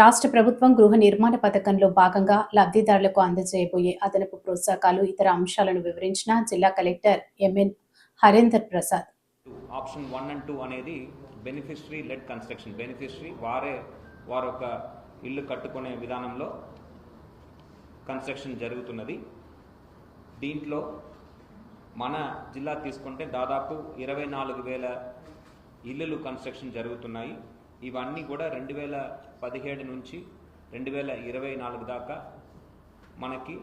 రాష్ట్ర ప్రభుత్వం గృహ నిర్మాణ పథకంలో భాగంగా లబ్ధిదారులకు అందజేయబోయే అదనపు ప్రోత్సాహకాలు ఇతర అంశాలను వివరించిన జిల్లా collector MN Harendar Prasad. Option one and two అనేది బెనిఫిషరీ లెడ్ కన్స్ట్రక్షన్. బెనిఫిషరీ వారే వారు ఒక ఇల్లు కట్టుకునే విధానంలో కన్స్ట్రక్షన్ జరుగుతున్నది. దీంట్లో మన జిల్లా తీసుకుంటే దాదాపు ఇరవై నాలుగు వేల ఇల్లులు కన్స్ట్రక్షన్ జరుగుతున్నాయి. ఇవన్నీ కూడా రెండు వేల పదిహేడు నుంచి రెండు వేల ఇరవై నాలుగు దాకా మనకి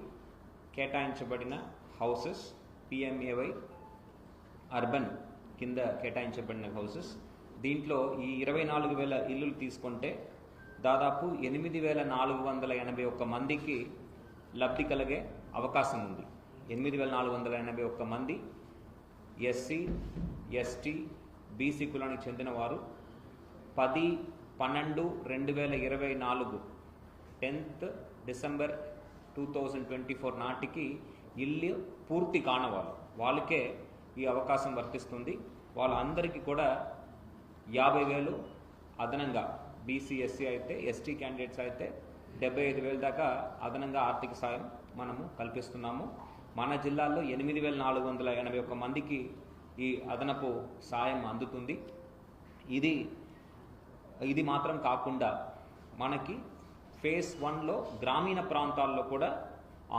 కేటాయించబడిన హౌసెస్ పిఎంఏవై అర్బన్ కింద కేటాయించబడిన హౌసెస్. దీంట్లో ఈ ఇరవై నాలుగు వేల ఇల్లులు తీసుకుంటే దాదాపు ఎనిమిది వేల నాలుగు వందల ఎనభై ఒక్క మందికి లబ్ధి కలిగే అవకాశం ఉంది. ఎనిమిది వేల నాలుగు వందల ఎనభై ఒక్క మంది ఎస్సీ ఎస్టీ బీసీ కులానికి చెందిన వారు పది పన్నెండు రెండు వేల ఇరవై నాలుగు tenth December two thousand twenty four నాటికి ఇల్లు పూర్తి కానవాళ్ళు. వాళ్ళకే ఈ అవకాశం వర్తిస్తుంది. వాళ్ళందరికీ కూడా యాభై వేలు అదనంగా బీసీ ఎస్సీ అయితే ఎస్టీ క్యాండిడేట్స్ అయితే డెబ్బై ఐదు వేల దాకా అదనంగా ఆర్థిక సాయం మనము కల్పిస్తున్నాము. మన జిల్లాలో ఎనిమిది వేల నాలుగు వందల ఎనభై ఒక్క మందికి ఈ అదనపు సాయం అందుతుంది. ఇది ఇది మాత్రం కాకుండా మనకి ఫేస్ వన్లో గ్రామీణ ప్రాంతాల్లో కూడా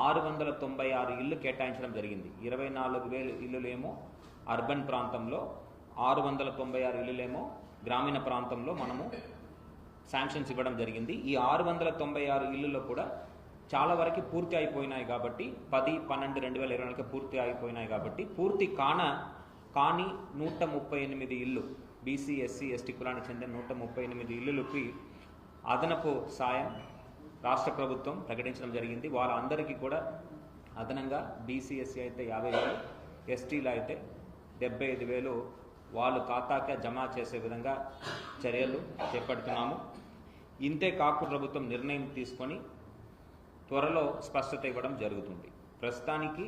ఆరు వందల తొంభై ఆరు ఇళ్ళు కేటాయించడం జరిగింది. ఇరవై నాలుగు వేలు ఇల్లులేమో అర్బన్ ప్రాంతంలో ఆరు వందల తొంభై ఆరు ఇల్లులేమో గ్రామీణ ప్రాంతంలో మనము శాంక్షన్స్ ఇవ్వడం జరిగింది. ఈ ఆరు వందల తొంభై ఆరు ఇల్లులో కూడా చాలా వరకు పూర్తి అయిపోయినాయి కాబట్టి పది పన్నెండు రెండు వేల ఇరవై నాలుగు పూర్తి అయిపోయినాయి కాబట్టి పూర్తి కాన కానీ నూట ముప్పై ఎనిమిది ఇల్లు బీసీ ఎస్సీ ఎస్టీ కులానికి చెందిన నూట ముప్పై ఎనిమిది ఇల్లులకి అదనపు సాయం రాష్ట్ర ప్రభుత్వం ప్రకటించడం జరిగింది. వాళ్ళందరికీ కూడా అదనంగా బీసీఎస్సీ అయితే యాభై వేలు ఎస్టీలో అయితే డెబ్బై ఐదు వేలు వాళ్ళు ఖాతాకే జమ చేసే విధంగా చర్యలు చేపడుతున్నాము. ఇంతే కాకు ప్రభుత్వం నిర్ణయం తీసుకొని త్వరలో స్పష్టత ఇవ్వడం జరుగుతుంది. ప్రస్తుతానికి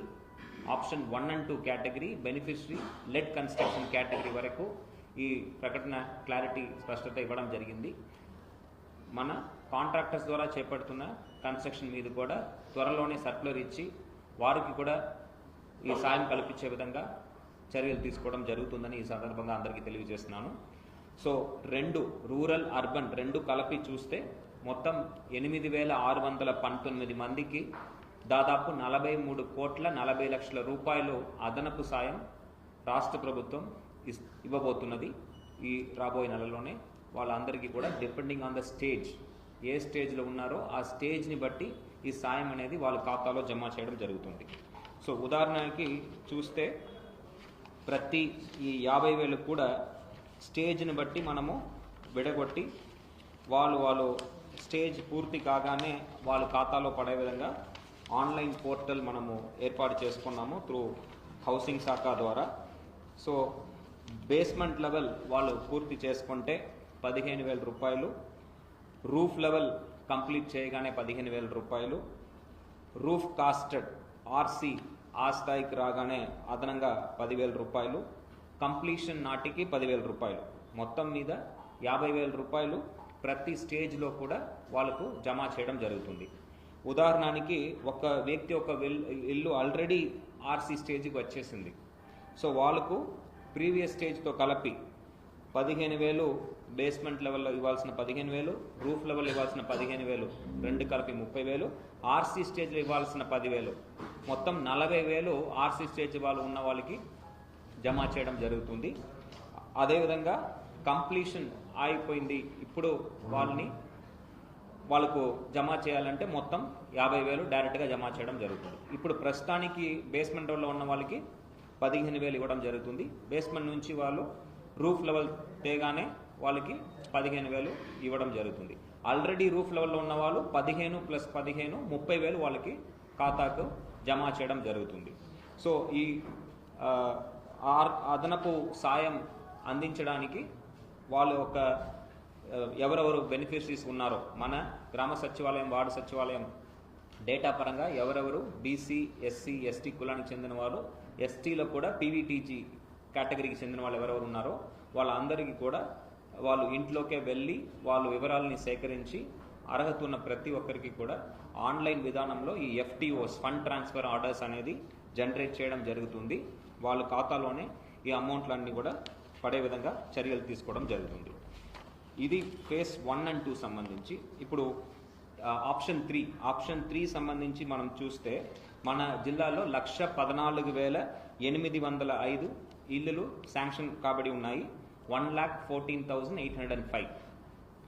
option one and two category beneficiary led construction category వరకు ఈ ప్రకటన క్లారిటీ స్పష్టత ఇవ్వడం జరిగింది. మన కాంట్రాక్టర్స్ ద్వారా చేపడుతున్న కన్స్ట్రక్షన్ మీద కూడా త్వరలోనే సర్క్యులర్ ఇచ్చి వారికి కూడా ఈ సాయం కల్పించే విధంగా చర్యలు తీసుకోవడం జరుగుతుందని ఈ సందర్భంగా అందరికీ తెలియజేస్తున్నాను. సో రెండు రూరల్ అర్బన్ రెండు కలిపి చూస్తే మొత్తం ఎనిమిది వేల ఆరు వందల పంతొమ్మిది మందికి దాదాపు నలభై మూడు కోట్ల నలభై లక్షల రూపాయలు అదనపు సాయం రాష్ట్ర ప్రభుత్వం ఇవ్వబోతున్నది ఈ రాబోయే నెలలోనే. వాళ్ళందరికీ కూడా డిపెండింగ్ ఆన్ ద స్టేజ్ ఏ స్టేజ్లో ఉన్నారో ఆ స్టేజ్ని బట్టి ఈ సాయం అనేది వాళ్ళ ఖాతాలో జమ చేయడం జరుగుతుంది. సో ఉదాహరణకి చూస్తే ప్రతి ఈ యాభై వేలు కూడా స్టేజ్ని బట్టి మనము విడగొట్టి వాళ్ళు వాళ్ళు స్టేజ్ పూర్తి కాగానే వాళ్ళ ఖాతాలో పడే విధంగా ఆన్లైన్ పోర్టల్ మనము ఏర్పాటు చేసుకున్నాము త్రూ హౌసింగ్ శాఖ ద్వారా. సో బేస్మెంట్ లెవెల్ వాళ్ళు పూర్తి చేసుకుంటే పదిహేను వేల రూపాయలు. రూఫ్ లెవెల్ కంప్లీట్ చేయగానే పదిహేను వేల రూపాయలు. రూఫ్ కాస్టెడ్ ఆర్సీ ఆ స్థాయికి రాగానే అదనంగా పదివేల రూపాయలు. కంప్లీషన్ నాటికి పదివేల రూపాయలు. మొత్తం మీద యాభై వేల రూపాయలు ప్రతి స్టేజ్లో కూడా వాళ్ళకు జమ చేయడం జరుగుతుంది. ఉదాహరణకి ఒక వ్యక్తి ఒక ఇల్లు ఆల్రెడీ ఆర్సీ స్టేజ్కి వచ్చేసింది. సో వాళ్ళకు ప్రీవియస్ స్టేజ్తో కలిపి పదిహేను వేలు బేస్మెంట్ లెవెల్లో ఇవ్వాల్సిన పదిహేను వేలు రూఫ్ లెవెల్ ఇవ్వాల్సిన పదిహేను వేలు రెండు కలిపి ముప్పై వేలు ఆర్సీ స్టేజ్లో ఇవ్వాల్సిన పదివేలు మొత్తం నలభై వేలు ఆర్సీ స్టేజ్ వాళ్ళు ఉన్న వాళ్ళకి జమ చేయడం జరుగుతుంది. అదేవిధంగా కంప్లీషన్ అయిపోయింది ఇప్పుడు వాళ్ళని వాళ్ళకు జమ చేయాలంటే మొత్తం యాభై వేలు డైరెక్ట్గా జమ చేయడం జరుగుతుంది. ఇప్పుడు ప్రస్తుతానికి బేస్మెంట్ లెవెల్లో ఉన్న వాళ్ళకి పదిహేను వేలు ఇవ్వడం జరుగుతుంది. బేస్మెంట్ నుంచి వాళ్ళు రూఫ్ లెవెల్ తేగానే వాళ్ళకి పదిహేను వేలు ఇవ్వడం జరుగుతుంది. ఆల్రెడీ రూఫ్ లెవెల్లో ఉన్న వాళ్ళు పదిహేను ప్లస్ పదిహేను ముప్పై వేలు వాళ్ళకి ఖాతాకు జమ చేయడం జరుగుతుంది. సో ఈ ఆర్- అదనపు సాయం అందించడానికి వాళ్ళు ఒక ఎవరెవరు బెనిఫిషరీస్ ఉన్నారో మన గ్రామ సచివాలయం వార్డు సచివాలయం డేటా పరంగా ఎవరెవరు బీసీ ఎస్సీ ఎస్టీ కులానికి చెందిన వారు ఎస్టీలో కూడా పీవీటీజీ కేటగిరీకి చెందిన వాళ్ళు ఎవరెవరు ఉన్నారో వాళ్ళందరికీ కూడా వాళ్ళు ఇంట్లోకే వెళ్ళి వాళ్ళు వివరాలని సేకరించి అర్హత ఉన్న ప్రతి ఒక్కరికి కూడా ఆన్లైన్ విధానంలో ఈ ఎఫ్టీఓస్ ఫండ్ ట్రాన్స్ఫర్ ఆర్డర్స్ అనేది జనరేట్ చేయడం జరుగుతుంది. వాళ్ళ ఖాతాలోనే ఈ అమౌంట్లన్నీ కూడా పడే విధంగా చర్యలు తీసుకోవడం జరుగుతుంది. ఇది ఫేస్ వన్ అండ్ టూ సంబంధించి. ఇప్పుడు ఆప్షన్ త్రీ ఆప్షన్ త్రీ సంబంధించి మనం చూస్తే మన జిల్లాలో లక్ష పద్నాలుగు వేల ఎనిమిది వందల ఐదు ఇల్లులు శాంక్షన్ కాబడి ఉన్నాయి. One lakh fourteen thousand eight hundred and five.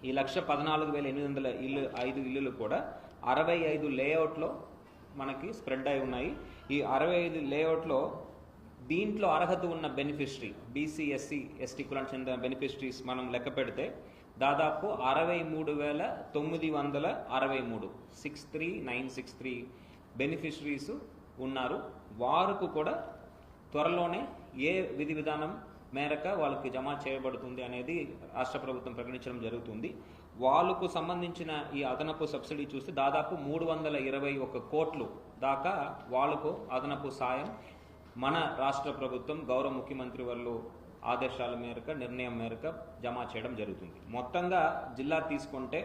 ఈ లక్ష పద్నాలుగు వేల ఎనిమిది వందల ఇల్లు ఐదు ఇల్లులు కూడా అరవై ఐదు లేఅవుట్లో మనకి స్ప్రెడ్ అయి ఉన్నాయి. ఈ అరవై ఐదు లేఅవుట్లో దీంట్లో అర్హత ఉన్న బెనిఫిషరీ బీసీ ఎస్సీ ఎస్టీ కులానికి చెందిన బెనిఫిషరీస్ మనం లెక్క పెడితే దాదాపు అరవై మూడు వేల తొమ్మిది వందల అరవై మూడు. Six three nine six three beneficiaries ఉన్నారు. వారికి కూడా త్వరలోనే ఏ విధి విధానం మేరక వాళ్ళకి జమ చేయబడుతుంది అనేది రాష్ట్ర ప్రభుత్వం ప్రకటించడం జరుగుతుంది. వాళ్ళకు సంబంధించిన ఈ అదనపు సబ్సిడీ చూస్తే దాదాపు మూడు వందల ఇరవై ఒక కోట్లు దాకా వాళ్ళకు అదనపు సాయం మన రాష్ట్ర ప్రభుత్వం గౌరవ ముఖ్యమంత్రి వాళ్ళు ఆదేశాల మేరకు నిర్ణయం మేరకు జమ చేయడం జరుగుతుంది. మొత్తంగా జిల్లా తీసుకుంటే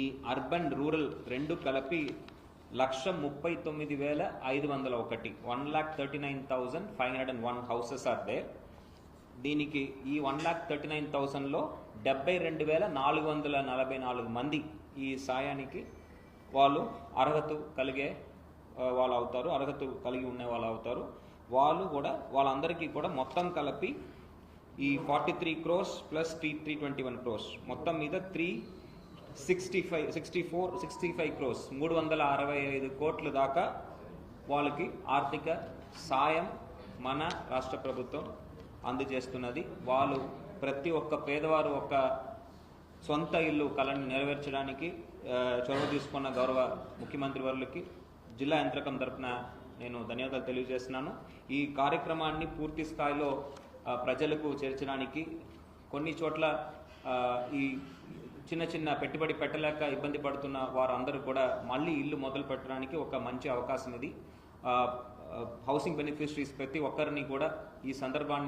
ఈ అర్బన్ రూరల్ రెండు కలిపి లక్ష ముప్పై తొమ్మిది వేల ఐదు వందల ఒకటి. One lakh thirty nine thousand five hundred and one houses are there దీనికి ఈ వన్ ల్యాక్ థర్టీ నైన్ థౌజండ్లో డెబ్బై రెండు వేల నాలుగు వందల నలభై నాలుగు మంది ఈ సాయానికి వాళ్ళు అర్హత కలిగే వాళ్ళు అవుతారు అర్హత కలిగి ఉండే వాళ్ళు అవుతారు. వాళ్ళు కూడా వాళ్ళందరికీ కూడా మొత్తం కలిపి ఈ forty three crores plus three three twenty one crores మొత్తం మీద three sixty five sixty four sixty five crores మూడు వందల అరవై ఐదు కోట్ల దాకా వాళ్ళకి ఆర్థిక సాయం మన రాష్ట్ర ప్రభుత్వం అందజేస్తున్నది. వాళ్ళు ప్రతి ఒక్క పేదవారు ఒక సొంత ఇల్లు కళను నెరవేర్చడానికి చొరవ తీసుకున్న గౌరవ ముఖ్యమంత్రి వర్లకి జిల్లా యంత్రకం తరపున నేను ధన్యవాదాలు తెలియజేస్తున్నాను. ఈ కార్యక్రమాన్ని పూర్తి స్థాయిలో ప్రజలకు చేర్చడానికి కొన్ని చోట్ల ఈ చిన్న చిన్న పెట్టుబడి పెట్టలేక ఇబ్బంది పడుతున్న వారందరూ కూడా మళ్ళీ ఇల్లు మొదలు పెట్టడానికి ఒక మంచి అవకాశం ఇది. హౌసింగ్ బెనిఫిషరీస్ ప్రతి ఒక్కరిని కూడా ఈ సందర్భాన్ని